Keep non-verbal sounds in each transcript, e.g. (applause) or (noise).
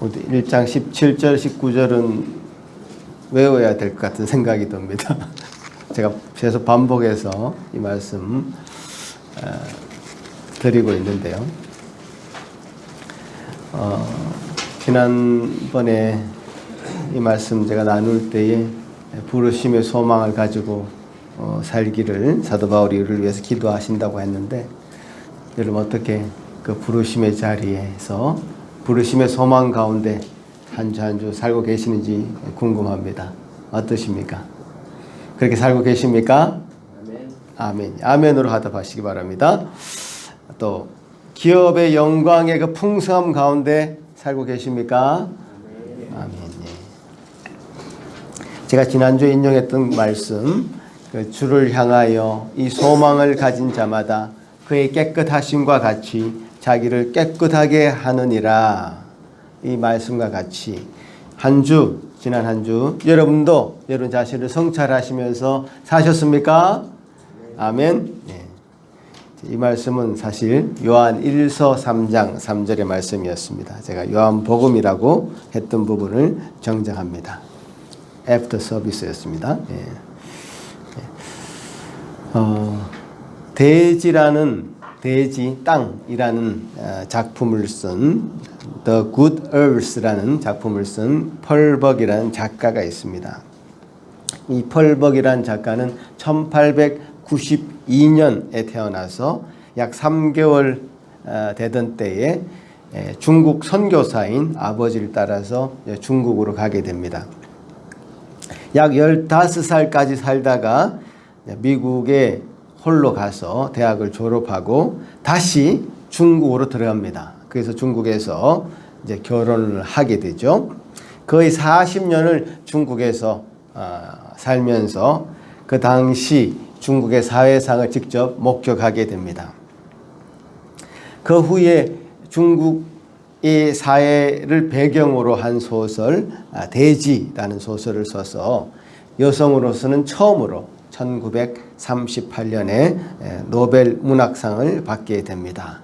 우리 1장 17절, 19절은 외워야 될 것 같은 생각이 듭니다. (laughs) 제가 계속 반복해서 이 말씀 어, 드리고 있는데요. 어, 지난번에 이 말씀 제가 나눌 때에 부르심의 소망을 가지고 어, 살기를 사도 바울이 이를 위해서 기도하신다고 했는데 여러분 어떻게 그 부르심의 자리에서 부르심의 소망 가운데 한주 한주 살고 계시는지 궁금합니다. 어떠십니까? 그렇게 살고 계십니까? 아멘. 아멘으로 하답하시기 바랍니다. 또 기업의 영광의 그 풍성함 가운데 살고 계십니까? 아멘. 예. 제가 지난주에 인용했던 말씀, 그 주를 향하여 이 소망을 가진 자마다 그의 깨끗하심과 같이 자기를 깨끗하게 하느니라. 이 말씀과 같이 한 주, 지난 한 주, 여러분도 여러분 자신을 성찰하시면서 사셨습니까? 아멘. 예. 이 말씀은 사실 요한 1서 3장 3절의 말씀이었습니다. 제가 요한 복음이라고 했던 부분을 정정합니다. 애프터 서비스였습니다. 예. 예. 어, 대지라는 대지 땅이라는 어, 작품을 쓴 The Good Earth라는 작품을 쓴 펄벅이라는 작가가 있습니다. 이 펄벅이라는 작가는 1892년에 태어나서 약 3개월 어, 되던 때에 에, 중국 선교사인 아버지를 따라서 중국으로 가게 됩니다. 약 15살까지 살다가 미국에 홀로 가서 대학을 졸업하고 다시 중국으로 들어갑니다. 그래서 중국에서 이제 결혼을 하게 되죠. 거의 40년을 중국에서 어, 살면서 그 당시 중국의 사회상을 직접 목격하게 됩니다. 그 후에 중국의 사회를 배경으로 한 소설 아, 대지라는 소설을 써서 여성으로서는 처음으로 1938년에 노벨 문학상을 받게 됩니다.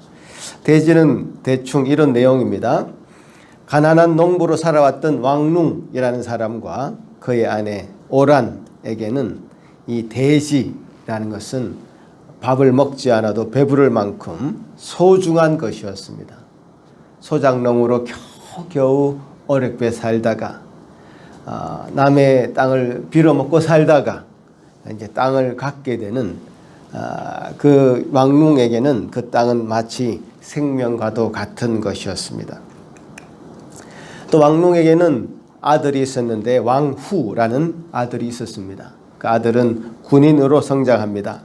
대지는 대충 이런 내용입니다. 가난한 농부로 살아왔던 왕룽이라는 사람과 그의 아내 오란에게는 이 대지라는 것은 밥을 먹지 않아도 배부를 만큼 소중한 것이었습니다. 소장농으로 겨우겨우 어렵게 살다가 아, 남의 땅을 빌어먹고 살다가 이제 땅을 갖게 되는 아, 그 왕룽에게는 그 땅은 마치 생명과도 같은 것이었습니다. 또 왕룽에게는 아들이 있었는데 왕후라는 아들이 있었습니다. 그 아들은 군인으로 성장합니다.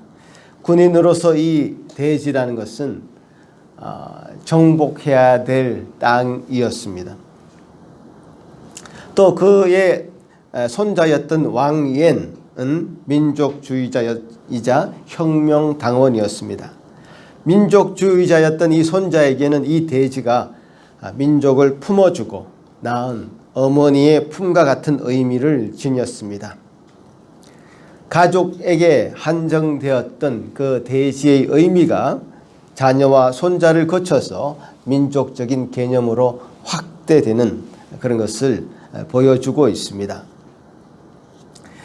군인으로서 이 대지라는 것은 아, 정복해야 될 땅이었습니다. 또 그의 손자였던 왕옌은 민족주의자이자 혁명당원이었습니다. 민족주의자였던 이 손자에게는 이 대지가 민족을 품어주고 낳은 어머니의 품과 같은 의미를 지녔습니다. 가족에게 한정되었던 그 대지의 의미가 자녀와 손자를 거쳐서 민족적인 개념으로 확대되는 그런 것을 보여주고 있습니다.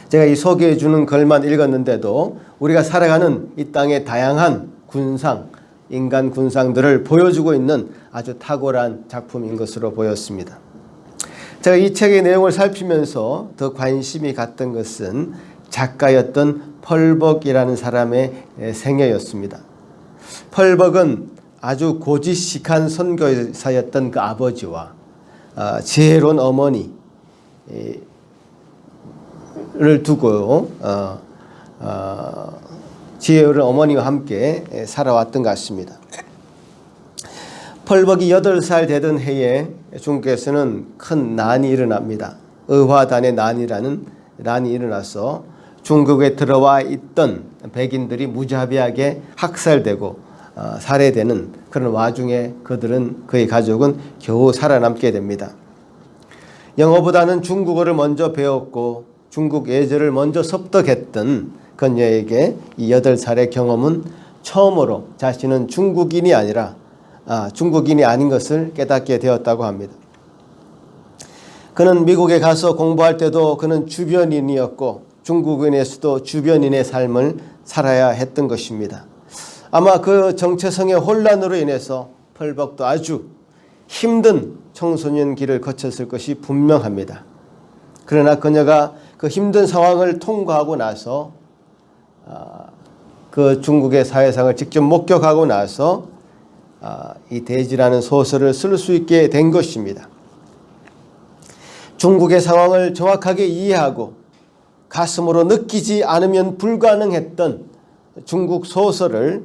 제가 이 소개해 주는 글만 읽었는데도 우리가 살아가는 이 땅의 다양한 군상, 인간 군상들을 보여주고 있는 아주 탁월한 작품인 것으로 보였습니다. 제가 이 책의 내용을 살피면서 더 관심이 갔던 것은 작가였던 펄벅이라는 사람의 생애였습니다. 펄벅은 아주 고지식한 선교사였던 그 아버지와 어, 지혜로운 어머니 를 두고 어, 어, 지혜로운 어머니와 함께 살아왔던 것 같습니다. 펄벅이 8살 되던 해에 중국에서는 큰 난이 일어납니다. 의화단의 난이라는 난이 일어나서 중국에 들어와 있던 백인들이 무자비하게 학살되고 어, 살해되는 그런 와중에 그들은 그의 가족은 겨우 살아남게 됩니다. 영어보다는 중국어를 먼저 배웠고 중국 예절을 먼저 습득했던 그녀에게 이 여덟 살의 경험은 처음으로 자신은 중국인이 아니라 아, 중국인이 아닌 것을 깨닫게 되었다고 합니다. 그는 미국에 가서 공부할 때도 그는 주변인이었고 중국인에서도 주변인의 삶을 살아야 했던 것입니다. 아마 그 정체성의 혼란으로 인해서 펄벅도 아주 힘든 청소년 길을 거쳤을 것이 분명합니다. 그러나 그녀가 그 힘든 상황을 통과하고 나서 아, 그 중국의 사회상을 직접 목격하고 나서 아, 이 대지라는 소설을 쓸 수 있게 된 것입니다. 중국의 상황을 정확하게 이해하고 가슴으로 느끼지 않으면 불가능했던 중국 소설을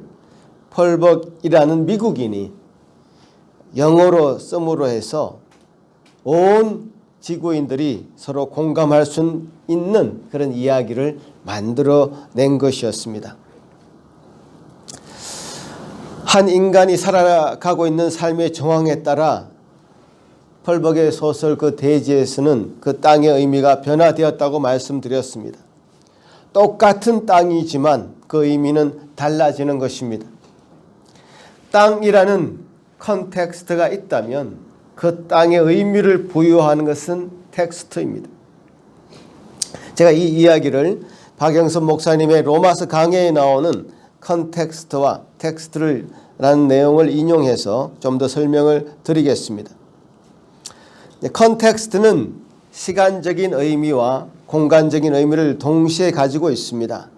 펄벅이라는 미국인이 영어로 씀으로 해서 온 지구인들이 서로 공감할 수 있는 그런 이야기를 만들어 낸 것이었습니다. 한 인간이 살아가고 있는 삶의 정황에 따라 펄벅의 소설 그 대지에서는 그 땅의 의미가 변화되었다고 말씀드렸습니다. 똑같은 땅이지만 그 의미는 달라지는 것입니다. 땅이라는 컨텍스트가 있다면 그 땅의 의미를 부여하는 것은 텍스트입니다. 제가 이 이야기를 박영선 목사님의 로마서 강해에 나오는 컨텍스트와 텍스트를 라는 내용을 인용해서 좀 더 설명을 드리겠습니다. 컨텍스트는 시간적인 의미와 공간적인 의미를 동시에 가지고 있습니다.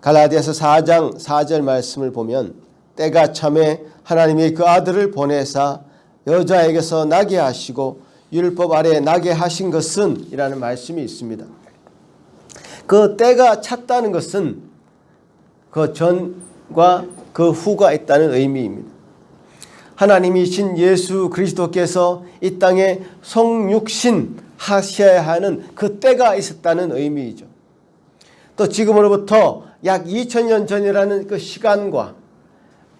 갈라디아서 4장 4절 말씀을 보면 때가 참에 하나님이 그 아들을 보내사 여자에게서 나게 하시고 율법 아래 나게 하신 것은 이라는 말씀이 있습니다. 그 때가 찼다는 것은 그 전과 그 후가 있다는 의미입니다. 하나님이신 예수 그리스도께서 이 땅에 성육신 하셔야 하는 그 때가 있었다는 의미이죠. 또 지금으로부터 약 2000년 전이라는 그 시간과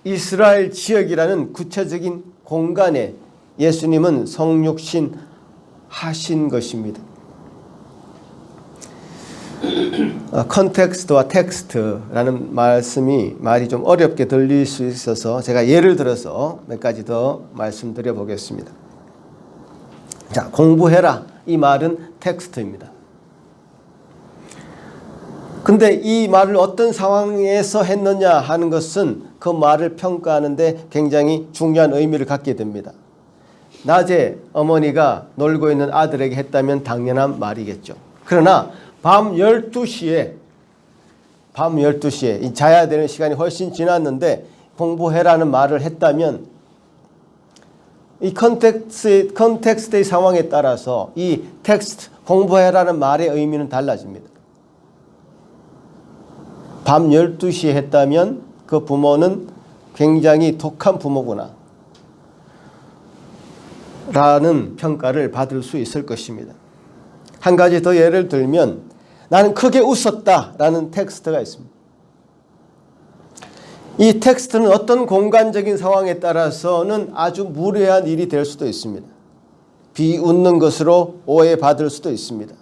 이스라엘 지역이라는 구체적인 공간에 예수님은 성육신 하신 것입니다. 어, 컨텍스트와 텍스트라는 말씀이 말이 좀 어렵게 들릴 수 있어서 제가 예를 들어서 몇 가지 더 말씀드려 보겠습니다. 자, 공부해라. 이 말은 텍스트입니다. 근데 이 말을 어떤 상황에서 했느냐 하는 것은 그 말을 평가하는데 굉장히 중요한 의미를 갖게 됩니다. 낮에 어머니가 놀고 있는 아들에게 했다면 당연한 말이겠죠. 그러나 밤 12시에 밤 12시에 자야 되는 시간이 훨씬 지났는데 공부해라는 말을 했다면 이 컨텍스트, 컨텍스트의 상황에 따라서 이 텍스트 공부해라는 말의 의미는 달라집니다. 밤 12시에 했다면 그 부모는 굉장히 독한 부모구나. 라는 평가를 받을 수 있을 것입니다. 한 가지 더 예를 들면 나는 크게 웃었다 라는 텍스트가 있습니다. 이 텍스트는 어떤 공간적인 상황에 따라서는 아주 무례한 일이 될 수도 있습니다. 비웃는 것으로 오해받을 수도 있습니다.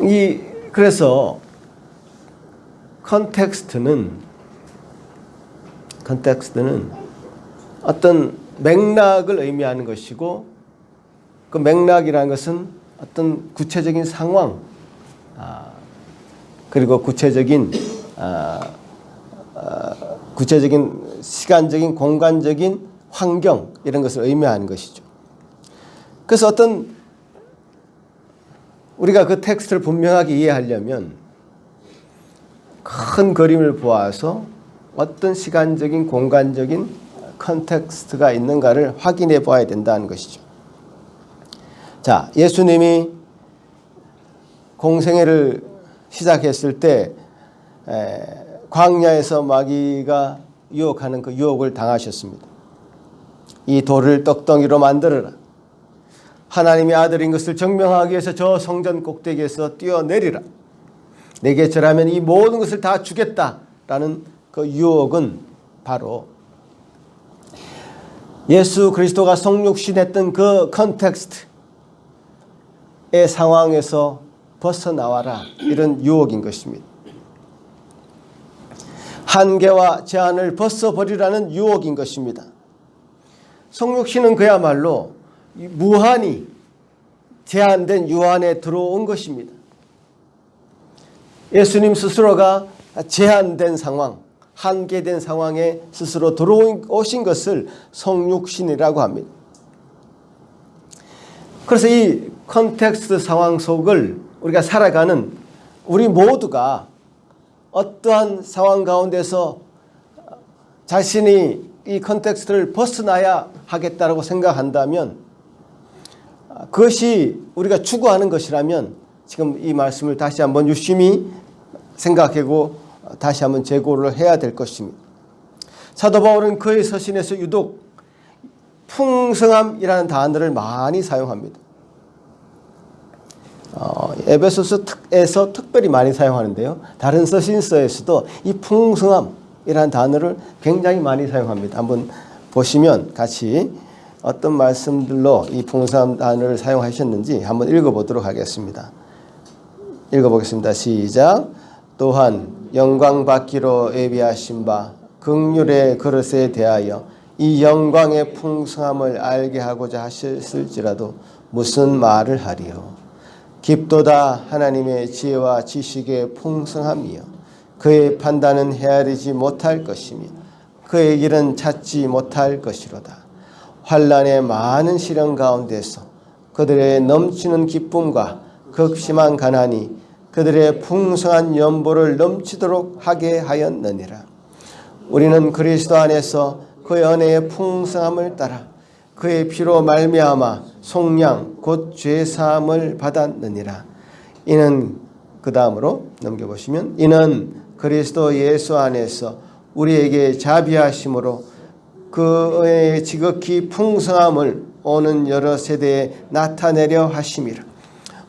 이 그래서 컨텍스트는 컨텍스트는 어떤 맥락을 의미하는 것이고 그 맥락이라는 것은 어떤 구체적인 상황 아, 그리고 구체적인 아, 아, 구체적인 시간적인 공간적인 환경 이런 것을 의미하는 것이죠. 그래서 어떤 우리가 그 텍스트를 분명하게 이해하려면 큰 그림을 보아서 어떤 시간적인 공간적인 컨텍스트가 있는가를 확인해 봐야 된다는 것이죠. 자, 예수님이 공생애를 시작했을 때 에, 광야에서 마귀가 유혹하는 그 유혹을 당하셨습니다. 이 돌을 떡덩이로 만들어라. 하나님의 아들인 것을 증명하기 위해서 저 성전 꼭대기에서 뛰어내리라. 내게 절하면 이 모든 것을 다 주겠다라는 그 유혹은 바로 예수 그리스도가 성육신했던 그 컨텍스트의 상황에서 벗어나와라 이런 유혹인 것입니다. 한계와 제한을 벗어버리라는 유혹인 것입니다. 성육신은 그야말로 이 무한히 제한된 유한에 들어온 것입니다. 예수님 스스로가 제한된 상황, 한계된 상황에 스스로 들어오신 것을 성육신이라고 합니다. 그래서 이 컨텍스트 상황 속을 우리가 살아가는 우리 모두가 어떠한 상황 가운데서 자신이 이 컨텍스트를 벗어나야 하겠다라고 생각한다면 그것이 우리가 추구하는 것이라면 지금 이 말씀을 다시 한번 유심히 생각하고 다시 한번 재고를 해야 될 것입니다. 사도 바울은 그의 서신에서 유독 풍성함이라는 단어를 많이 사용합니다. 어, 에베소서에서 특별히 많이 사용하는데요. 다른 서신서에서도 이 풍성함이라는 단어를 굉장히 많이 사용합니다. 한번 보시면 같이 어떤 말씀들로 이 풍성함 단어를 사용하셨는지 한번 읽어보도록 하겠습니다. 읽어보겠습니다. 시작. 또한 영광 받기로 예비하신 바 극률의 그릇에 대하여 이 영광의 풍성함을 알게 하고자 하셨을지라도 무슨 말을 하리요. 깊도다 하나님의 지혜와 지식의 풍성함이요. 그의 판단은 헤아리지 못할 것이며 그의 길은 찾지 못할 것이로다. 환란의 많은 시련 가운데서 그들의 넘치는 기쁨과 극심한 가난이 그들의 풍성한 연보를 넘치도록 하게 하였느니라. 우리는 그리스도 안에서 그의 은혜의 풍성함을 따라 그의 피로 말미암아 속량 곧 죄 사함을 받았느니라. 이는 그 다음으로 넘겨보시면 이는 그리스도 예수 안에서 우리에게 자비하심으로 그의 지극히 풍성함을 오는 여러 세대에 나타내려 하심이라.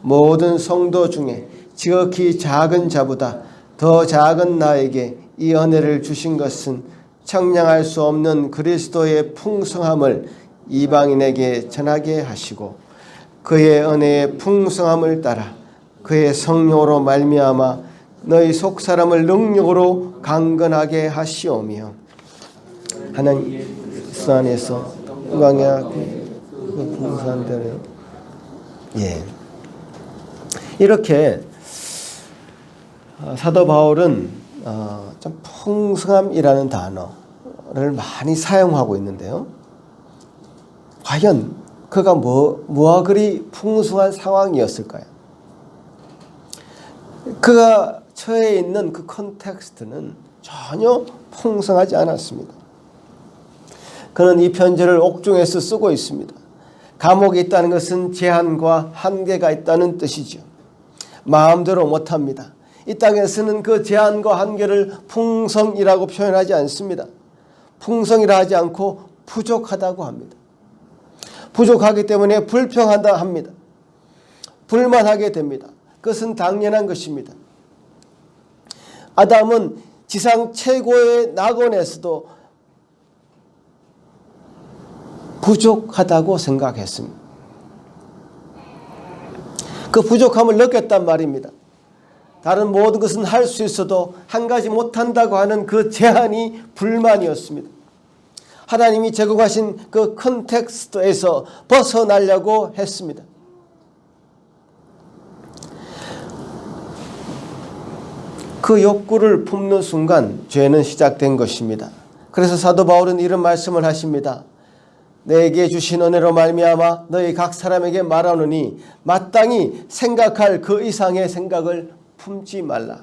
모든 성도 중에 지극히 작은 자보다 더 작은 나에게 이 은혜를 주신 것은 청량할 수 없는 그리스도의 풍성함을 이방인에게 전하게 하시고 그의 은혜의 풍성함을 따라 그의 성령으로 말미암아 너희 속 사람을 능력으로 강건하게 하시오며 하나님 그 안에서 영광의 그예 이렇게 사도 바울은 어, 좀 풍성함이라는 단어를 많이 사용하고 있는데요. 과연 그가 뭐, 뭐가 그리 풍성한 상황이었을까요? 그가 처해 있는 그 컨텍스트는 전혀 풍성하지 않았습니다. 그는 이 편지를 옥중에서 쓰고 있습니다. 감옥에 있다는 것은 제한과 한계가 있다는 뜻이죠. 마음대로 못합니다. 이 땅에서는 그 제한과 한계를 풍성이라고 표현하지 않습니다. 풍성이라 하지 않고 부족하다고 합니다. 부족하기 때문에 불평한다 합니다. 불만하게 됩니다. 그것은 당연한 것입니다. 아담은 지상 최고의 낙원에서도 부족하다고 생각했습니다. 그 부족함을 느꼈단 말입니다. 다른 모든 것은 할 수 있어도 한 가지 못한다고 하는 그 제한이 불만이었습니다. 하나님이 제공하신 그 컨텍스트에서 벗어나려고 했습니다. 그 욕구를 품는 순간 죄는 시작된 것입니다. 그래서 사도 바울은 이런 말씀을 하십니다. 내게 주신 은혜로 말미암아 너희 각 사람에게 말하노니 마땅히 생각할 그 이상의 생각을 품지 말라.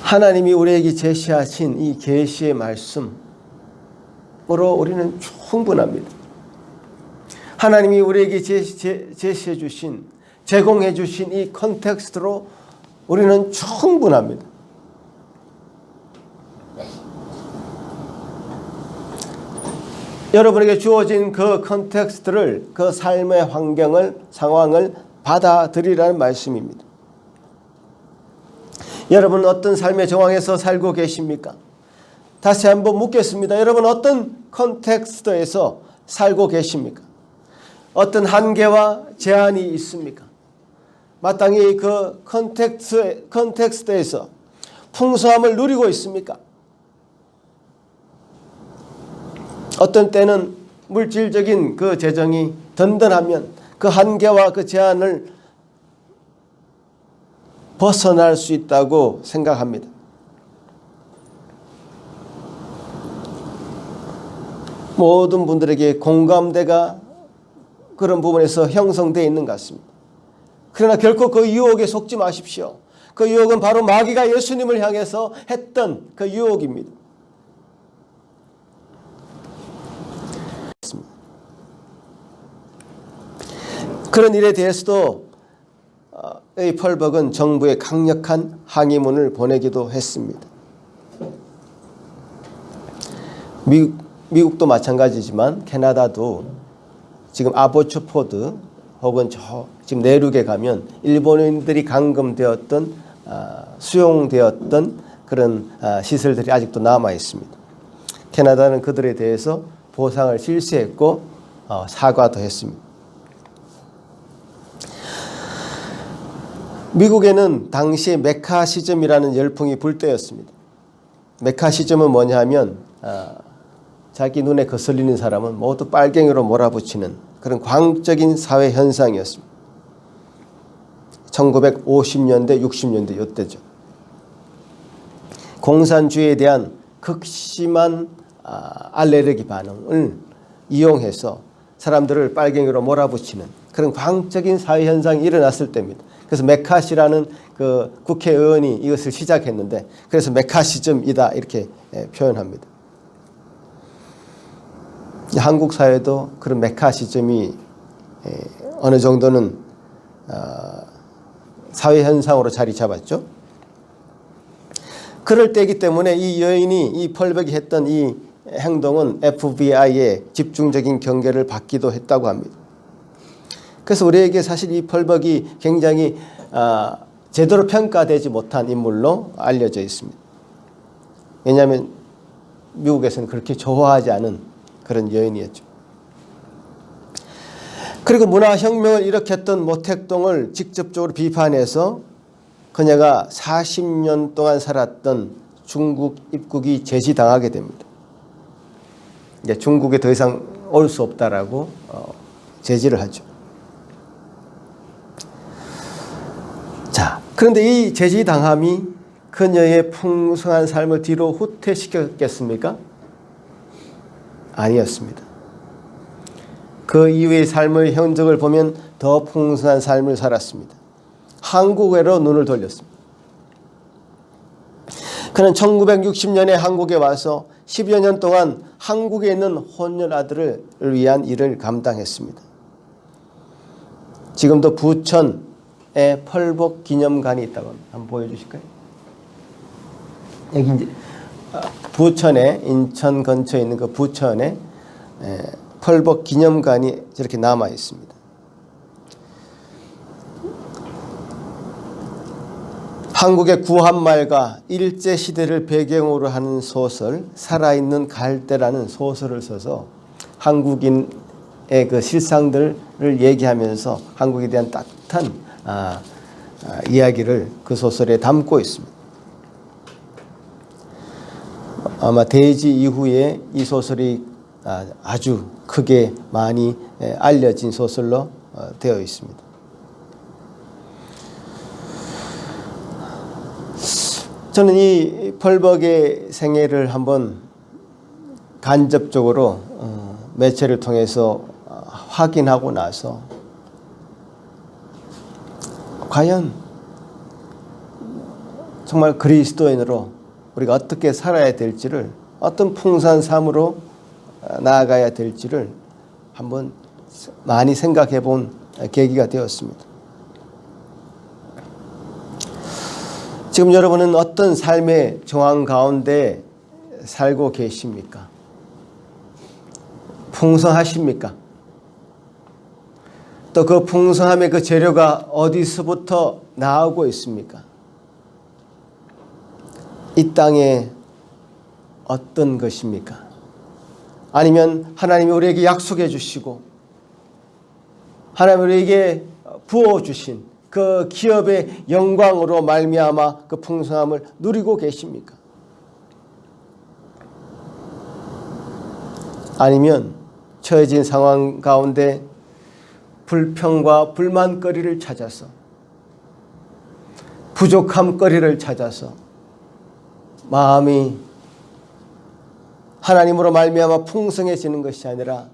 하나님이 우리에게 제시하신 이 계시의 말씀으로 우리는 충분합니다. 하나님이 우리에게 제시해 주신 제공해 주신 이 컨텍스트로 우리는 충분합니다. 여러분에게 주어진 그 컨텍스트를 그 삶의 환경을 상황을 받아들이라는 말씀입니다. 여러분 어떤 삶의 정황에서 살고 계십니까? 다시 한번 묻겠습니다. 여러분 어떤 컨텍스트에서 살고 계십니까? 어떤 한계와 제한이 있습니까? 마땅히 그 컨텍스트, 컨텍스트에서 풍성함을 누리고 있습니까? 어떤 때는 물질적인 그 재정이 든든하면 그 한계와 그 제한을 벗어날 수 있다고 생각합니다. 모든 분들에게 공감대가 그런 부분에서 형성되어 있는 것 같습니다. 그러나 결코 그 유혹에 속지 마십시오. 그 유혹은 바로 마귀가 예수님을 향해서 했던 그 유혹입니다. 그런 일에 대해서도 어, 이 펄벅은 정부에 강력한 항의문을 보내기도 했습니다. 미국, 미국도 마찬가지지만 캐나다도 지금 아보츠포드 혹은 저 지금 내륙에 가면 일본인들이 감금되었던 아, 수용되었던 그런 아, 시설들이 아직도 남아 있습니다. 캐나다는 그들에 대해서 보상을 실시했고 어, 사과도 했습니다. 미국에는 당시 메카시즘이라는 열풍이 불 때였습니다. 메카시즘은 뭐냐 하면 아, 자기 눈에 거슬리는 사람은 모두 빨갱이로 몰아붙이는 그런 광적인 사회 현상이었습니다. 1950년대, 60년대 이때죠. 공산주의에 대한 극심한 아, 알레르기 반응을 이용해서 사람들을 빨갱이로 몰아붙이는 그런 광적인 사회 현상이 일어났을 때입니다. 그래서 메카시라는 그 국회의원이 이것을 시작했는데 그래서 메카시즘이다 이렇게 예, 표현합니다. 한국 사회도 그런 메카시즘이 예, 어느 정도는 어, 사회 현상으로 자리 잡았죠. 그럴 때이기 때문에 이 여인이 이 펄백이 했던 이 행동은 FBI의 집중적인 경계를 받기도 했다고 합니다. 그래서 우리에게 사실 이 펄벅이 굉장히 아, 제대로 평가되지 못한 인물로 알려져 있습니다. 왜냐하면 미국에서는 그렇게 좋아하지 않은 그런 여인이었죠. 그리고 문화혁명을 일으켰던 모택동을 직접적으로 비판해서 그녀가 40년 동안 살았던 중국 입국이 제지당하게 됩니다. 이제 중국에 더 이상 올 수 없다라고 어, 제지를 하죠. 자, 그런데 이 제지당함이 그녀의 풍성한 삶을 뒤로 후퇴시켰겠습니까? 아니었습니다. 그 이후의 삶의 현적을 보면 더 풍성한 삶을 살았습니다. 한국으로 눈을 돌렸습니다. 그는 1960년에 한국에 와서 10여 년 동안 한국에 있는 혼혈 아들을 위한 일을 감당했습니다. 지금도 부천 에 펄복 기념관이 있다고. 한번 보여주실까요? 여기 이제 아, 부천에 인천 근처에 있는 그 부천에 펄복 기념관이 저렇게 남아 있습니다. 한국의 구한말과 일제 시대를 배경으로 하는 소설 살아있는 갈대라는 소설을 써서 한국인의 그 실상들을 얘기하면서 한국에 대한 따뜻한 아, 아, 이야기를 그 소설에 담고 있습니다. 아마 대지 이후에 이 소설이 아, 아주 크게 많이 알려진 소설로 어, 되어 있습니다. 저는 이 펄벅의 생애를 한번 간접적으로 어, 매체를 통해서 어, 확인하고 나서 과연 정말 그리스도인으로 우리가 어떻게 살아야 될지를 어떤 풍성한 삶으로 나아가야 될지를 한번 많이 생각해 본 계기가 되었습니다. 지금 여러분은 어떤 삶의 정황 가운데 살고 계십니까? 풍성하십니까? 또 그 풍성함의 그 재료가 어디서부터 나오고 있습니까? 이 땅에 어떤 것입니까? 아니면 하나님이 우리에게 약속해 주시고 하나님 우리에게 부어 주신 그 기업의 영광으로 말미암아 그 풍성함을 누리고 계십니까? 아니면 처해진 상황 가운데 불평과 불만거리를 찾아서 부족함거리를 찾아서 마음이 하나님으로 말미암아 풍성해지는 것이 아니라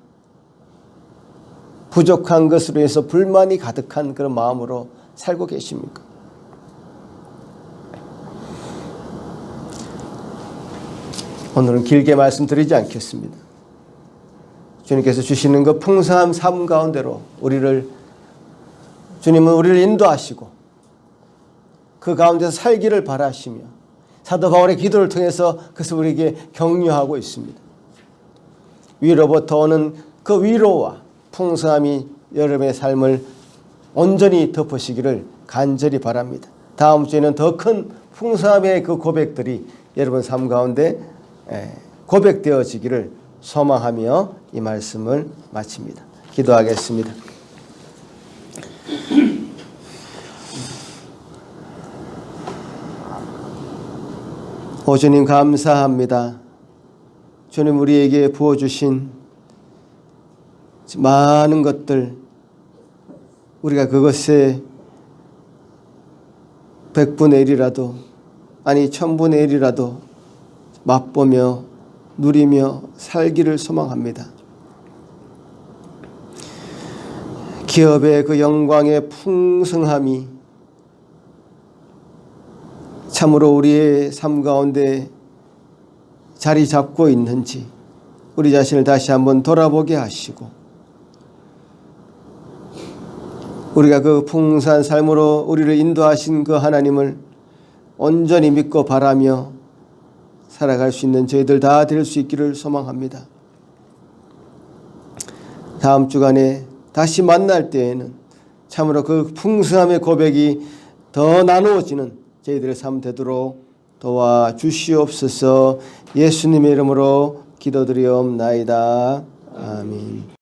부족한 것으로 해서 불만이 가득한 그런 마음으로 살고 계십니까? 오늘은 길게 말씀드리지 않겠습니다. 주님께서 주시는 그 풍성한 삶 가운데로 우리를 주님은 우리를 인도하시고 그 가운데서 살기를 바라시며 사도 바울의 기도를 통해서 그것을 우리에게 격려하고 있습니다. 위로부터 오는 그 위로와 풍성함이 여러분의 삶을 온전히 덮으시기를 간절히 바랍니다. 다음 주에는 더 큰 풍성함의 그 고백들이 여러분 삶 가운데 예, 고백되어지기를 소망하며 이 말씀을 마칩니다. 기도하겠습니다. 오 주님 감사합니다. 주님 우리에게 부어 주신 많은 것들 우리가 그것에 백분의 일이라도 아니 천분의 일이라도 맛보며 누리며 살기를 소망합니다. 기업의 그 영광의 풍성함이 참으로 우리의 삶 가운데 자리 잡고 있는지 우리 자신을 다시 한번 돌아보게 하시고 우리가 그 풍성한 삶으로 우리를 인도하신 그 하나님을 온전히 믿고 바라며 살아갈 수 있는 저희들 다 될 수 있기를 소망합니다. 다음 주간에 다시 만날 때에는 참으로 그 풍성함의 고백이 더 나누어지는 저희들의 삶 되도록 도와 주시옵소서 예수님의 이름으로 기도드리옵나이다. 아멘.